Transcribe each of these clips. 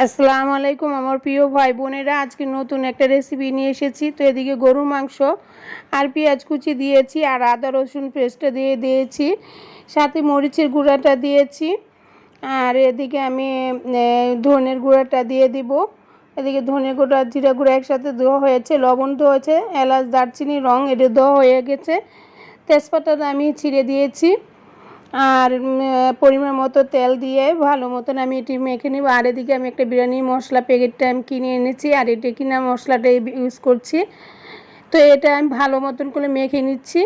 আসসালামু আলাইকুম আমার প্রিয় ভাই বোনেরা, আজকে নতুন একটা রেসিপি নিয়ে এসেছি। তো এদিকে গরুর মাংস আর পেঁয়াজ কুচি দিয়েছি আর আদা, রসুন পেস্টটা দিয়ে দিয়েছি। সাথে মরিচের গুঁড়াটা দিয়েছি। আর এদিকে আমি ধনের গুঁড়াটা দিয়ে দিব। এদিকে ধনে গুঁড়া, জিরা গুঁড়া একসাথে দেওয়া হয়েছে, লবণ দেওয়া হয়েছে, এলাচ, দারচিনি, রং, এটা দেওয়া হয়ে গেছে। তেজপাতাটা আমি ছিঁড়ে দিয়েছি। আর পরিমাণ মতো তেল দিয়ে ভালো মতন আমি এটি মেখে নিব। আর এদিকে আমি একটা বিরিয়ানি মশলা প্যাকেটটা আমি কিনে এনেছি। আর এটা কিনা মশলাটা ইউজ করছি। তো এটা আমি ভালো মতন করে মেখে নিচ্ছি।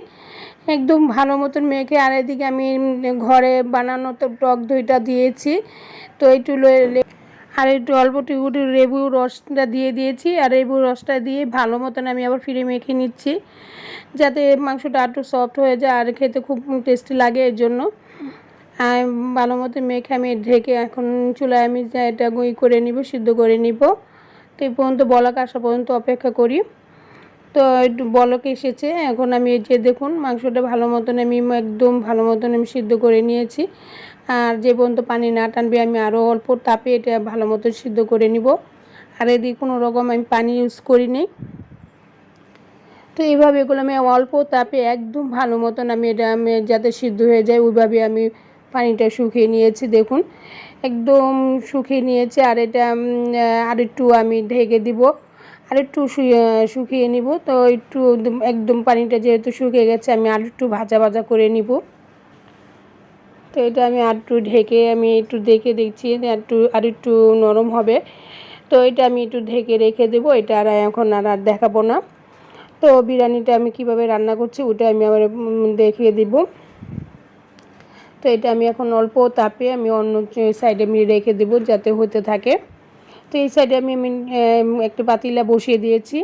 একদম ভালো মতন মেখে। আর এদিকে আমি ঘরে বানানো তো টক দইটা দিয়েছি। তো একটু লে- লে- আর একটু অল্প একটু লেবু রসটা দিয়ে দিয়েছি। আর লেবু রসটা দিয়ে ভালো মতন আমি আবার ফিরে মেখে নিচ্ছি। যাতে মাংসটা একটু সফট হয়ে যায় আর খেতে খুব টেস্টি লাগে এর জন্য। ভালো মতো মেখে আমি ঢেকে এখন চুলায় আমি এটা গুঁই করে নিব, সিদ্ধ করে নিব। তো এই পর্যন্ত বলক আসা পর্যন্ত অপেক্ষা করি। তো একটু বলক এসেছে, এখন আমি এই যে দেখুন মাংসটা ভালো মতন আমি একদম ভালো মতন আমি সিদ্ধ করে নিয়েছি। আর যে পর্যন্ত পানি না টানবে আমি আরও অল্প তাপে এটা ভালো মতো সিদ্ধ করে নিব। আর এদিকে কোনো রকম আমি পানি ইউজ করিনি তো এইভাবে এগুলো আমি অল্প তাপে একদম ভালো মতন আমি এটা আমি যাতে সিদ্ধ হয়ে যায়, ওইভাবে আমি পানিটা শুকিয়ে নিয়েছি, দেখুন। একদম শুকিয়ে নিয়েছি আর এটা আর একটু আমি ঢেকে দিব। আর একটু শুকিয়ে নিব। তো একটু একদম- পানিটা যেহেতু শুকিয়ে গেছে, আমি আর একটু ভাজা ভাজা করে নিব। তো এটা আমি আর একটু ঢেকে আমি একটু দেখে দেখছি আর একটু আর একটু নরম হবে। তো এটা আমি একটু ঢেকে রেখে দেবো। এটা আর এখন আর আর দেখাবো না। তো বিরিয়ানিটা আমি কীভাবে রান্না করছি ওটা আমি আবার দেখিয়ে দিব। তো এটা আমি এখন অল্প তাপে আমি অন্য সাইডে আমি রেখে দেব যাতে হতে থাকে। তো এই সাইডে আমি আমি একটা পাতিলা বসিয়ে দিয়েছি।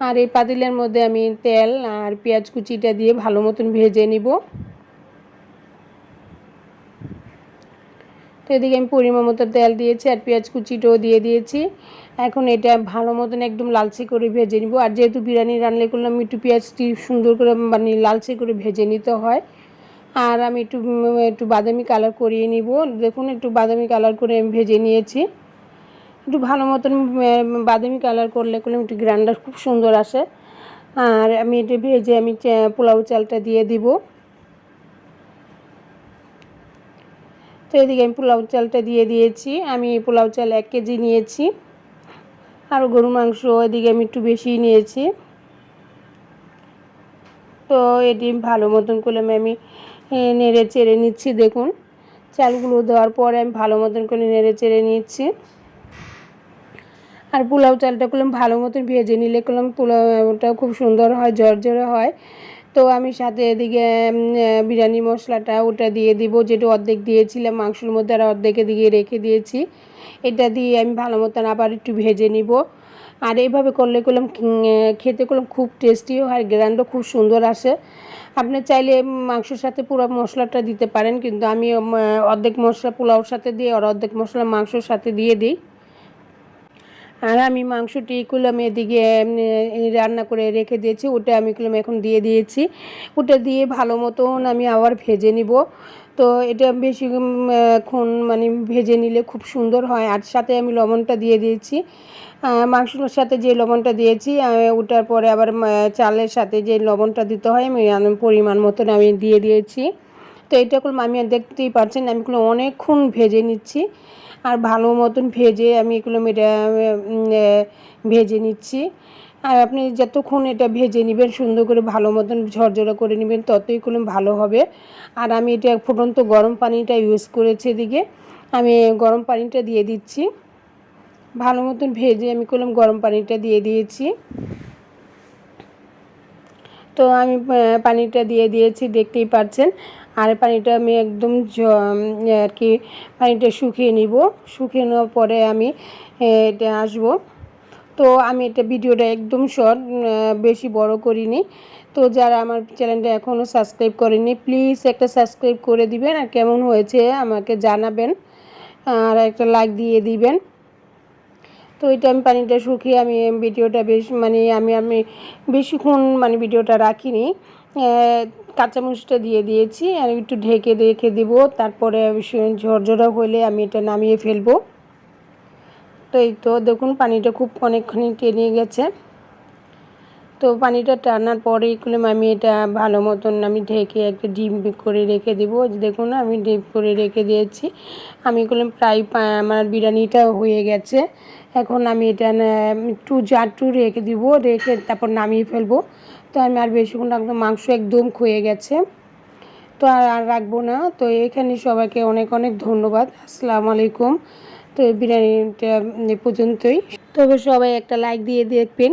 আর এই পাতিলার মধ্যে আমি তেল আর পেঁয়াজ কুচিটা দিয়ে ভালো মতন ভেজে নিব। তো এদিকে আমি পরিমাণ মতো তেল দিয়েছি আর পেঁয়াজ কুচিটাও দিয়ে দিয়েছি। এখন এটা ভালো মতন একদম লালচে করে ভেজে নিব। আর যেহেতু বিরিয়ানি রান্না করলাম, একটু পেঁয়াজটি সুন্দর করে মানে লালচে করে ভেজে নিতে হয়। আর আমি একটু একটু বাদামি কালার করিয়ে নিব। দেখুন, একটু বাদামি কালার করে আমি ভেজে নিয়েছি। একটু ভালো মতন বাদামি কালার করলে করলে একটু গ্রান্ডার খুব সুন্দর আসে। আর আমি এটা ভেজে আমি পোলাও চালটা দিয়ে দিব। তো এদিকে আমি পোলাও চালটা দিয়ে দিয়েছি। আমি পোলাও চাল এক কেজি নিয়েছি। আর গরু মাংস এদিকে আমি একটু বেশি নিয়েছি। তো এটি ভালো মতন করে আমি নেড়ে চেড়ে নিচ্ছি, দেখুন। চালগুলো দেওয়ার পরে আমি ভালো মতন করে নেড়ে চেড়ে নিচ্ছি। আর পোলাও চালটা করলাম ভালো মতন ভেজে নিলে করলাম পোলাওটা খুব সুন্দর হয়, ঝরঝরে হয়। তো আমি সাথে এদিকে বিরিয়ানি মশলাটা ওটা দিয়ে দিব। যেটা অর্ধেক দিয়েছিলাম, মাংসের মধ্যে আর অর্ধেকে দিয়ে রেখে দিয়েছি। এটা দিয়ে আমি ভালো মতন আবার একটু ভেজে নিব। আর এইভাবে করলে করলাম খেতে করলাম খুব টেস্টি হয় আর গ্রান্ডও খুব সুন্দর আসে। আপনি চাইলে মাংসের সাথে পুরো মশলাটা দিতে পারেন, কিন্তু আমি অর্ধেক মশলা পোলাওর সাথে দিয়ে, আর অর্ধেক মশলা মাংসর সাথে দিয়ে দিই। আর আমি মাংসটি কুলাম এদিকে রান্না করে রেখে দিয়েছি। ওটা আমি কুলাম এখন দিয়ে দিয়েছি। ওটা দিয়ে ভালো মতন আমি আবার ভেজে নিব। তো এটা বেশি এখন মানে ভেজে নিলে খুব সুন্দর হয়। আর সাথে আমি লবণটা দিয়ে দিয়েছি। মাংসর সাথে যে লবণটা দিয়েছি ওটার পরে আবার চালের সাথে যে লবণটা দিতে হয়, আমি পরিমাণ মতন আমি দিয়ে দিয়েছি। তো এটা আমি দেখতেই পাচ্ছেন, আমি অনেকক্ষণ ভেজে নিচ্ছি। আর ভালো মতন ভেজে আমি এগুলো ভেজে নিচ্ছি। আর আপনি যতক্ষণ এটা ভেজে নেবেন, সুন্দর করে ভালো মতন ঝরঝরা করে নেবেন, ততই কোনো ভালো হবে। আর আমি এটা ফুটন্ত গরম পানিটা ইউজ করেছি এদিকে। আমি গরম পানিটা দিয়ে দিচ্ছি। ভালো মতন ভেজে আমি করলাম গরম পানিটা দিয়ে দিয়েছি। তো আমি পানিটা দিয়ে দিয়েছি, দেখতেই পাচ্ছেন আর পানিটা আমি একদম আর কি পানিটা শুকিয়ে নিব। শুকিয়ে নেওয়ার পরে আমি এটা আসব। তো আমি এটা ভিডিওটা একদম শর্ট বেশি বড় করিনি। তো যারা আমার চ্যানেলটা এখনও সাবস্ক্রাইব করেনি প্লিজ একটা সাবস্ক্রাইব করে দিবেন আর কেমন হয়েছে আমাকে জানাবেন। আর একটা লাইক দিয়ে দিবেন। তো এটা আমি পানিটা শুকিয়ে আমি ভিডিওটা বেশ মানে আমি আমি বেশিক্ষণ মানে ভিডিওটা রাখিনি। কাঁচামরিচটা দিয়ে দিয়েছি, আর একটু ঢেকে রেখে দিব, তারপরে ঝরঝরা হলে আমি এটা নামিয়ে ফেলব। তো এই তো দেখুন, পানিটা খুব অনেকক্ষণ টেনে গেছে। তো পানিটা টানার পরে এগুলো আমি এটা ভালো মতন আমি ঢেকে একটা ডিম করে রেখে দেবো। দেখুন আমি ডিপ করে রেখে দিয়েছি। আমি এগুলো প্রায় আমার বিরিয়ানিটা হয়ে গেছে। এখন আমি এটা একটু জাটু রেখে দিব, রেখে তারপর নামিয়ে ফেলব। তো আমি আর বেশিক্ষণ রাখব মাংস একদম ক্ষয়ে গেছে। তো আর আর রাখব না। তো এখানে সবাইকে অনেক অনেক ধন্যবাদ। আসসালামু আলাইকুম। তো বিরিয়ানিটা পর্যন্তই। তবে সবাই একটা লাইক দিয়ে দেখবেন।